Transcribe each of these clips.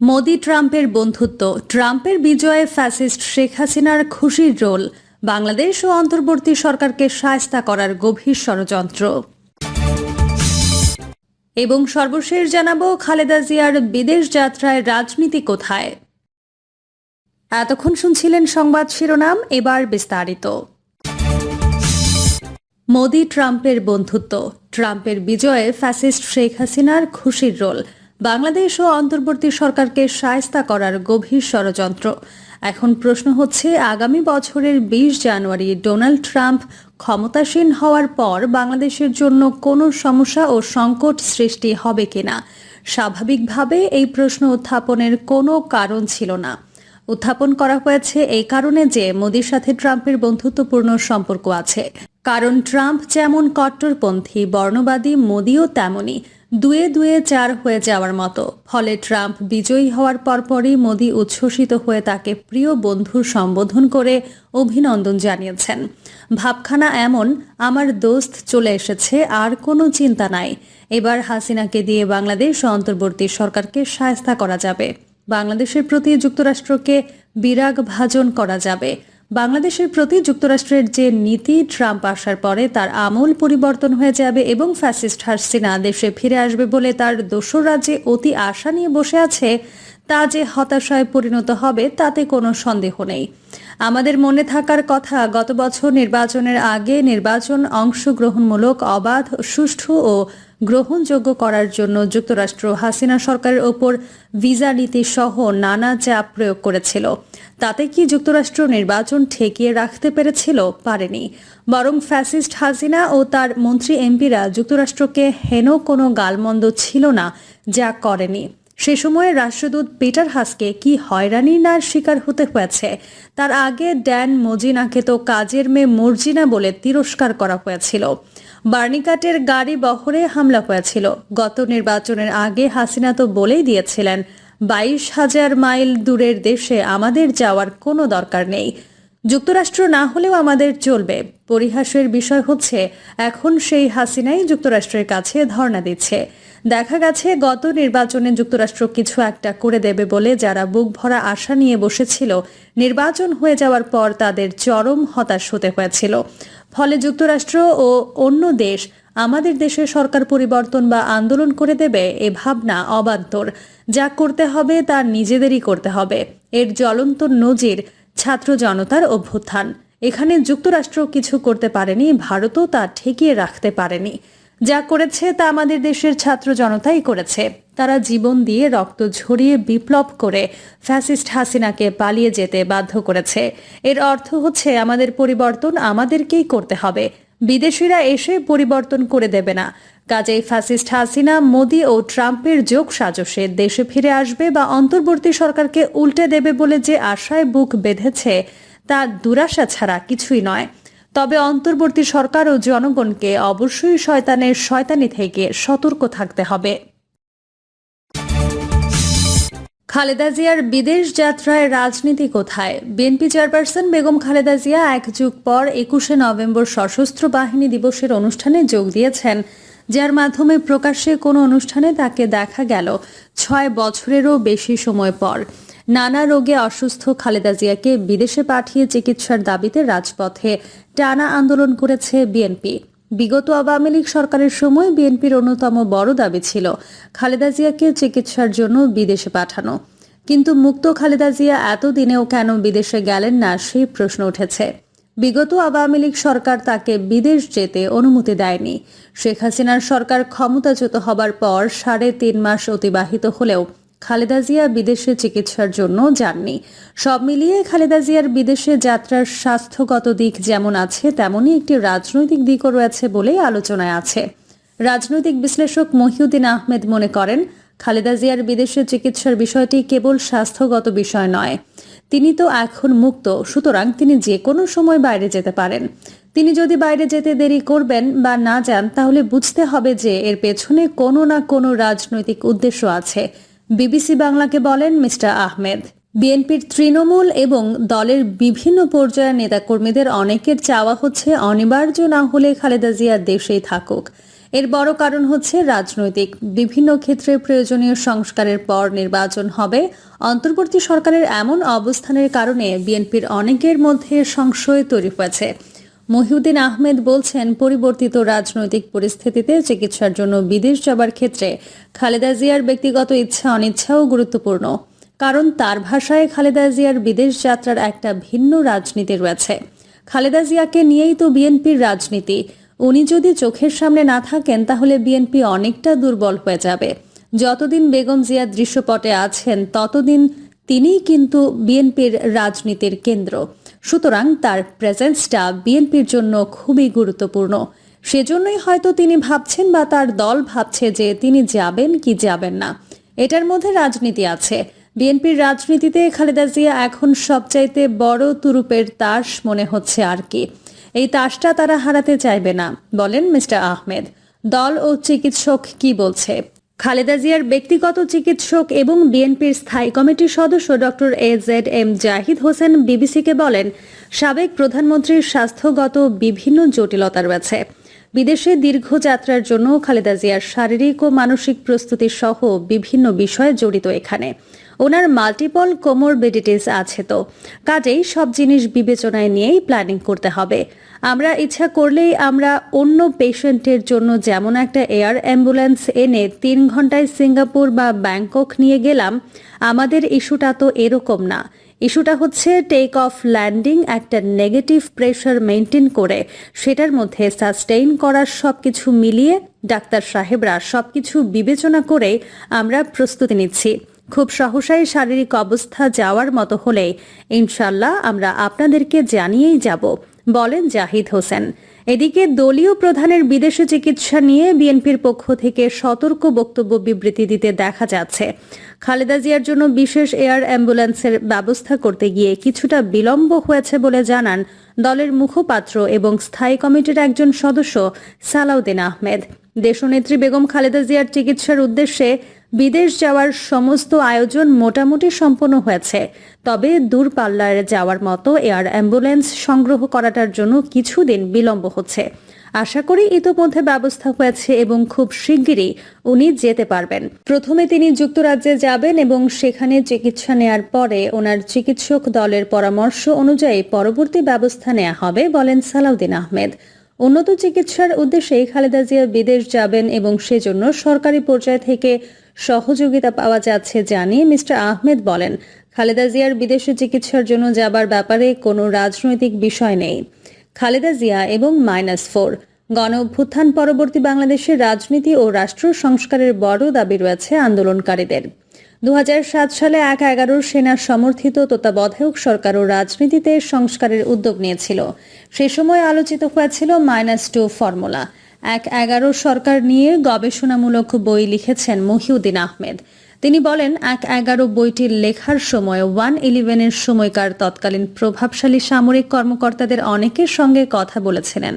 মোদি ট্রাম্পের বন্ধুত্ব, ট্রাম্পের বিজয়ে ফ্যাসিস্ট শেখ হাসিনার খুশির রোল, বাংলাদেশ ও অন্তর্বর্তী সরকারকে সায়স্তা করার গভীর ষড়যন্ত্র। এবং সর্বশেষ জানাব, খালেদা জিয়ার বিদেশ যাত্রায় রাজনীতি কোথায়? এতক্ষণ শুনছিলেন সংবাদ শিরোনাম, এবার বিস্তারিত। মোদি ট্রাম্পের বন্ধুত্ব, ট্রাম্পের বিজয়ে ফ্যাসিস্ট শেখ হাসিনার খুশির রোল বাংলাদেশ ও অন্তর্বর্তী সরকারকে সায়স্তা করার গভীর ষড়যন্ত্র। এখন প্রশ্ন হচ্ছে, আগামী বছরের বিশ জানুয়ারি ডোনাল্ড ট্রাম্প ক্ষমতাসীন হওয়ার পর বাংলাদেশের জন্য কোনো সমস্যা ও সংকট সৃষ্টি হবে কিনা? স্বাভাবিকভাবে এই প্রশ্ন উত্থাপনের কোনো কারণ ছিল না। উত্থাপন করা হয়েছে এই কারণে যে মোদির সাথে ট্রাম্পের বন্ধুত্বপূর্ণ সম্পর্ক আছে। কারণ ট্রাম্প যেমন কট্টরপন্থী, বর্ণবাদী, মোদিও তেমনই। দুয়ে দুয়ে চার হয়ে যাওয়ার মতো। ফলে ট্রাম্প বিজয়ী হওয়ার পরপরই মোদি উচ্ছ্বসিত হয়ে তাকে প্রিয় বন্ধুর সম্বোধন করে অভিনন্দন জানিয়েছেন। ভাবখানা এমন, আমার দোস্ত চলে এসেছে, আর কোনো চিন্তা নাই। এবার হাসিনাকে দিয়ে বাংলাদেশ অন্তর্বর্তী সরকারকে সায়স্তা করা যাবে। বাংলাদেশের প্রতি যুক্তরাষ্ট্রকে বিরাগ ভাজন করা যাবে। বাংলাদেশের প্রতি যুক্তরাষ্ট্রের যে নীতি, ট্রাম্প আসার পরে তার আমূল পরিবর্তন হয়ে যাবে এবং ফ্যাসিস্ট হাসিনা দেশে ফিরে আসবে বলে তার দোসর রাজ্যে অতি আশা নিয়ে বসে আছে তা যে হতাশায় পরিণত হবে তাতে কোনো সন্দেহ নেই। আমাদের মনে থাকার কথা, গত বছর নির্বাচনের আগে নির্বাচন অংশগ্রহণমূলক, অবাধ, সুষ্ঠু ও গ্রহণযোগ্য করার জন্য যুক্তরাষ্ট্র হাসিনা সরকারের ওপর ভিসা নীতি সহ নানা চাপ প্রয়োগ করেছিল। তাতে কি যুক্তরাষ্ট্র নির্বাচন ঠেকিয়ে রাখতে পেরেছিল? পারেনি। বরং ফ্যাসিস্ট হাসিনা ও তার মন্ত্রী এমপিরা যুক্তরাষ্ট্রকে হেন কোনো গালমন্দ ছিল না, যা করেনি। সে সময়ে রাষ্ট্রদূত পিটার হাসকে কি হয়রানি না শিকার হতে হয়েছে? তার আগে ড্যান মজিনাকে তো কাজের মেয়ে মর্জিনা বলে তিরস্কার করা হয়েছিল। বার্নিকাটের গাড়ি বহরে হামলা হয়েছিল। গত নির্বাচনের আগে হাসিনা তো বলেই দিয়েছিলেন, বাইশ হাজার মাইল দূরের দেশে আমাদের যাওয়ার কোনো দরকার নেই। যুক্তরাষ্ট্র না হলেও আমাদের চলবে। পরিহাসের বিষয় হচ্ছে, এখন সেই হাসিনাই যুক্তরাষ্ট্রের কাছে ধর্ণা দিচ্ছে। দেখা গেছে, গত নির্বাচনে যুক্তরাষ্ট্র কিছু একটা করে দেবে বলে যারা বুক ভরা আশা নিয়ে বসেছিল, নির্বাচন হয়ে যাওয়ার পর তাদের চরম হতাশ হতে হয়েছিল। ফলে যুক্তরাষ্ট্র ও অন্য দেশ, আমাদের দেশে সরকার পরিবর্তন বা আন্দোলন করে দেবে এ ভাবনা অবান্তর। যা করতে হবে তা নিজেদেরই করতে হবে। এর জ্বলন্ত নজির ছাত্র জনতার অভ্যুত্থান। এখানে যুক্তরাষ্ট্র কিছু করতে পারেনি, ভারতও তা ঠেকিয়ে রাখতে পারেনি। যা করেছে তা আমাদের দেশের ছাত্র জনতাই করেছে। তারা জীবন দিয়ে রক্ত ঝরিয়ে বিপ্লব করে ফ্যাসিস্ট হাসিনাকে পালিয়ে যেতে বাধ্য করেছে। এর অর্থ হচ্ছে আমাদের পরিবর্তন আমাদেরকেই করতে হবে। বিদেশিরা এসে পরিবর্তন করে দেবে না। কাজেই ফাসিস্ট হাসিনা, মোদি ও ট্রাম্পের যোগ সাজসে দেশে ফিরে আসবে বা অন্তর্বর্তী সরকারকে উল্টে দেবে বলে যে আশায় বুক বেঁধেছে, তা দুরাশা ছাড়া কিছুই নয়। তবে অন্তর্বর্তী সরকার ও জনগণকে অবশ্যই শয়তানের শয়তানি থেকে সতর্ক থাকতে হবে। খালেদা জিয়ার বিদেশ যাত্রায় রাজনীতি কোথায়? বিএনপি চেয়ারপারসন বেগম খালেদা জিয়া এক যুগ পর একুশে নভেম্বর সশস্ত্র বাহিনী দিবসের অনুষ্ঠানে যোগ দিয়েছেন, যার মাধ্যমে প্রকাশ্যে কোনো অনুষ্ঠানে তাকে দেখা গেল ছয় বছরেরও বেশি সময় পর। নানা রোগে অসুস্থ খালেদা জিয়াকে বিদেশে পাঠিয়ে চিকিৎসার দাবিতে রাজপথে টানা আন্দোলন করেছে বিএনপি। বিগত আওয়ামী লীগ সরকারের সময় বিএনপির অন্যতম বড় দাবি ছিল খালেদা জিয়াকে চিকিৎসার জন্য বিদেশে পাঠানো। কিন্তু মুক্ত খালেদা জিয়া এতদিনেও কেন বিদেশে গেলেন না সেই প্রশ্ন উঠেছে। বিগত আওয়ামী লীগ সরকার তাকে বিদেশ যেতে অনুমতি দেয়নি। শেখ হাসিনার সরকার ক্ষমতাচ্যুত হবার পর সাড়ে তিন মাস অতিবাহিত হলেও খালেদা জিয়া বিদেশে চিকিৎসার জন্য যাননি। সব মিলিয়ে খালেদা জিয়ার বিদেশে যাত্রার স্বাস্থ্যগত দিক যেমন আছে, তেমনই একটি রাজনৈতিক দিকও রয়েছে বলেই আলোচনায় আছে। রাজনৈতিক বিশ্লেষক মহিউদ্দিন আহমেদ মনে করেন, খালেদা জিয়ার বিদেশে চিকিৎসার বিষয়টি কেবল স্বাস্থ্যগত বিষয় নয়। তিনি তো এখন মুক্ত, সুতরাং তিনি যে কোনো সময় বাইরে যেতে পারেন। তিনি যদি বাইরে যেতে দেরি করবেন বা না যান, তাহলে বুঝতে হবে যে এর পেছনে কোনো না কোনো রাজনৈতিক উদ্দেশ্য আছে। বিবিসি বাংলাকে বলেন মিস্টার আহমেদ। বিএনপির তৃণমূল এবং দলের বিভিন্ন পর্যায়ের নেতাকর্মীদের অনেকের চাওয়া হচ্ছে অনিবার্য না হলে খালেদা জিয়া দেশেই থাকুক। এর বড় কারণ হচ্ছে রাজনৈতিক। বিভিন্ন ক্ষেত্রে প্রয়োজনীয় সংস্কারের পর নির্বাচন হবে। অন্তর্বর্তী সরকারের এমন অবস্থানের কারণে বিএনপির অনেকের মধ্যে সংশয় তৈরি হয়েছে। মহিউদ্দিন আহমেদ বলছেন, পরিবর্তিত রাজনৈতিক পরিস্থিতিতে চিকিৎসার জন্য বিদেশ যাবার ক্ষেত্রে খালেদা জিয়ার ব্যক্তিগত ইচ্ছা, অনিচ্ছাও গুরুত্বপূর্ণ। কারণ তার ভাষায় খালেদা জিয়ার বিদেশ যাত্রার একটা ভিন্ন রাজনীতি রয়েছে। খালেদা জিয়াকে নিয়েই তো বিএনপির রাজনীতি। উনি যদি চোখের সামনে না থাকেন, তাহলে বিএনপি অনেকটা দুর্বল হয়ে যাবে। যতদিন বেগম জিয়া দৃশ্যপটে আছেন, ততদিন তিনিই কিন্তু বিএনপির রাজনীতির কেন্দ্র। সুতরাং তার প্রেজেন্সটা বিএনপির জন্য খুবই গুরুত্বপূর্ণ। সেজন্যই হয়তো তিনি ভাবছেন বা তার দল ভাবছে যে তিনি যাবেন কি যাবেন না। এটার মধ্যে রাজনীতি আছে। বিএনপির রাজনীতিতে খালেদা জিয়া এখন সবচাইতে বড় তুরুপের তাস মনে হচ্ছে আর কি। এই তাসটা তারা হারাতে চাইবে না, বলেন মিস্টার আহমেদ। দল ও চিকিৎসক কি বলছে? খালেদা জিয়ার ব্যক্তিগত চিকিৎসক এবং বিএনপির স্থায়ী কমিটির সদস্য doctor A Z M Zahid Hossain বিবিসিকে বলেন, সাবেক প্রধানমন্ত্রীর স্বাস্থ্যগত বিভিন্ন জটিলতা রয়েছে। বিদেশে দীর্ঘ যাত্রার জন্য খালেদা জিয়ার শারীরিক ও মানসিক প্রস্তুতি সহ বিভিন্ন বিষয়ে জড়িত এখানে। ওনার মাল্টিপল কোমরবিডিটিস আছে তো। কাজেই সব জিনিস বিবেচনায় নিয়েই প্ল্যানিং করতে হবে। আমরা ইচ্ছা করলেই আমরা অন্য পেশেন্টের জন্য যেমন একটা এয়ার অ্যাম্বুলেন্স এনে তিন ঘন্টায় সিঙ্গাপুর বা ব্যাংকক নিয়ে গেলাম, আমাদের ইস্যুটা তো এরকম না। ইস্যুটা হচ্ছে টেক অফ ল্যান্ডিং একটা নেগেটিভ প্রেশার মেনটেন করে, সেটার মধ্যে সাস্টেইন করার সব কিছু মিলিয়ে ডাক্তার সাহেবরা সব কিছু বিবেচনা করে আমরা প্রস্তুতি নিচ্ছি। খুব সহসাই শারীরিক অবস্থা যাওয়ার মতো হলে ইনশাল্লাহ আমরা আপনাদেরকে জানিয়েই যাব, বলেন জাহিদ হোসেন। এদিকে দলীয় প্রধানের বিদেশে চিকিৎসা নিয়ে বিএনপির পক্ষ থেকে সতর্ক বক্তব্য বিবৃতি দিতে দেখা যাচ্ছে। খালেদা জিয়ার জন্য বিশেষ এয়ার অ্যাম্বুলেন্সের ব্যবস্থা করতে গিয়ে কিছুটা বিলম্ব হয়েছে বলে জানান দলের মুখপাত্র এবং স্থায়ী কমিটির একজন সদস্য সালাউদ্দিন আহমেদ। দেশনেত্রী বেগম খালেদা জিয়ার চিকিৎসার উদ্দেশ্যে বিদেশ যাওয়ার সমস্ত আয়োজন মোটামুটি সম্পন্ন হয়েছে। তবে দূরপাল্লার যাওয়ার মতো এয়ার অ্যাম্বুলেন্স সংগ্রহ করাটার জন্য কিছুদিন বিলম্ব হচ্ছে। আশা করি ইতোমধ্যে ব্যবস্থা হয়েছে এবং খুব শিগগিরই উনি যেতে পারবেন। প্রথমে তিনি যুক্তরাজ্যে যাবেন এবং সেখানে চিকিৎসা নেয়ার পরে ওনার চিকিৎসক দলের পরামর্শ অনুযায়ী পরবর্তী ব্যবস্থা নেওয়া হবে বলেন সালাউদ্দিন আহমেদ। উন্নত চিকিৎসার উদ্দেশ্যে খালেদা জিয়া বিদেশ যাবেন এবং সেজন্য সরকারি পর্যায় থেকে সহযোগিতা পাওয়া যাচ্ছে জানিয়ে মিস্টার আহমেদ বলেন, খালেদা জিয়ার বিদেশে চিকিৎসার জন্য যাবার ব্যাপারে কোনো রাজনৈতিক বিষয় নেই। খালেদা জিয়া এবং মাইনাস ফোর। গণ অভ্যুত্থান পরবর্তী বাংলাদেশের রাজনীতি ও রাষ্ট্র সংস্কারের বড় দাবি রয়েছে আন্দোলনকারীদের। দু হাজার সাত সালে এক এগারোর সেনা সমর্থিত তত্ত্বাবধায়ক সরকার ও রাজনীতিতে সংস্কারের উদ্যোগ নিয়েছিল। সে সময় আলোচিত হয়েছিল মাইনাস টু ফর্মুলা। এক এগারো সরকার নিয়ে গবেষণামূলক বই লিখেছেন মহিউদ্দিন আহমেদ। তিনি বলেন, এক এগারো বইটি লেখার সময় ওয়ান ইলেভেনের সময়কার তৎকালীন প্রভাবশালী সামরিক কর্মকর্তাদের অনেকের সঙ্গে কথা বলেছিলেন।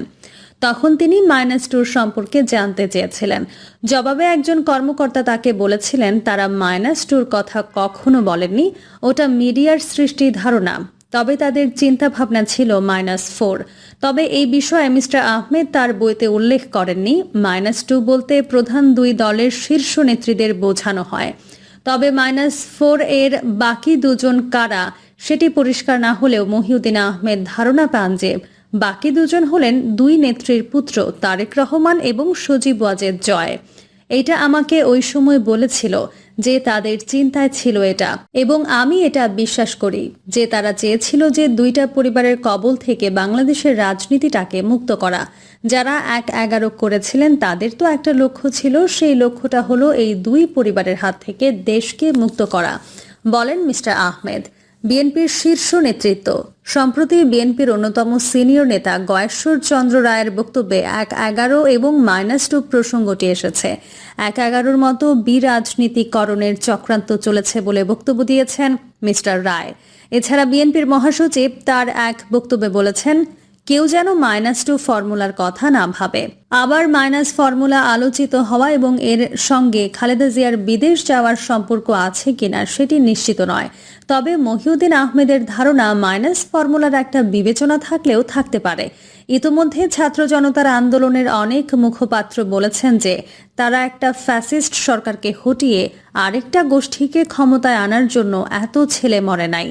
তখন তিনি মাইনাস টুর সম্পর্কে জানতে চেয়েছিলেন। জবাবে একজন কর্মকর্তা তাকে বলেছিলেন, তারা মাইনাস টুর কথা কখনো বলেননি। ওটা মিডিয়ার সৃষ্টি ধারণা। তবে তাদের চিন্তা ভাবনা ছিল মাইনাস ফোর। তবে এই বিষয়ে মিস্টার আহমেদ তার বইতে উল্লেখ করেননি। মাইনাস টু বলতে প্রধান দুই দলের শীর্ষ নেত্রীদের বোঝানো হয়। তবে মাইনাস ফোর এর বাকি দুজন কারা, সেটি পরিষ্কার না হলেও মহিউদ্দিন আহমেদ ধারণা পান যে বাকি দুজন হলেন দুই নেত্রীর পুত্র তারেক রহমান এবং সজীব ওয়াজেদ জয়। এটা আমাকে ওই সময় বলেছিল যে তাদের চিন্তায় ছিল এটা এবং আমি এটা বিশ্বাস করি যে তারা চেয়েছিল যে দুইটা পরিবারের কবল থেকে বাংলাদেশের রাজনীতিটাকে মুক্ত করা। যারা এক এগারো করেছিলেন তাদের তো একটা লক্ষ্য ছিল, সেই লক্ষ্যটা হলো এই দুই পরিবারের হাত থেকে দেশকে মুক্ত করা। বলেন মিস্টার আহমেদ। বিএনপির শীর্ষ নেতৃত্ব। সম্প্রতি বিএনপির অন্যতম সিনিয়র নেতা গয়েশ্বর চন্দ্র রায়ের বক্তব্যে এক এগারো এবং মাইনাস টু প্রসঙ্গটি এসেছে। এক এগারোর মতো বিরাজনীতিকরণের চক্রান্ত চলেছে বলে বক্তব্য দিয়েছেন মিস্টার রায়। এছাড়া বিএনপির মহাসচিব তার এক বক্তব্যে বলেছেন কেউ যেন মাইনাস টু ফর্মুলার কথা না ভাবে। আবার মাইনাস ফর্মুলা আলোচিত হওয়া এবং এর সঙ্গে খালেদা জিয়ার বিদেশ যাওয়ার সম্পর্ক আছে কিনা সেটি নিশ্চিত নয়। তবে মহিউদ্দিন আহমেদের ধারণা মাইনাস ফর্মুলার একটা বিবেচনা থাকলেও থাকতে পারে। ইতোমধ্যে ছাত্র জনতার আন্দোলনের অনেক মুখপাত্র বলেছেন যে, তারা একটা ফ্যাসিস্ট সরকারকে হটিয়ে আরেকটা গোষ্ঠীকে ক্ষমতায় আনার জন্য এত ছেলে মরে নাই।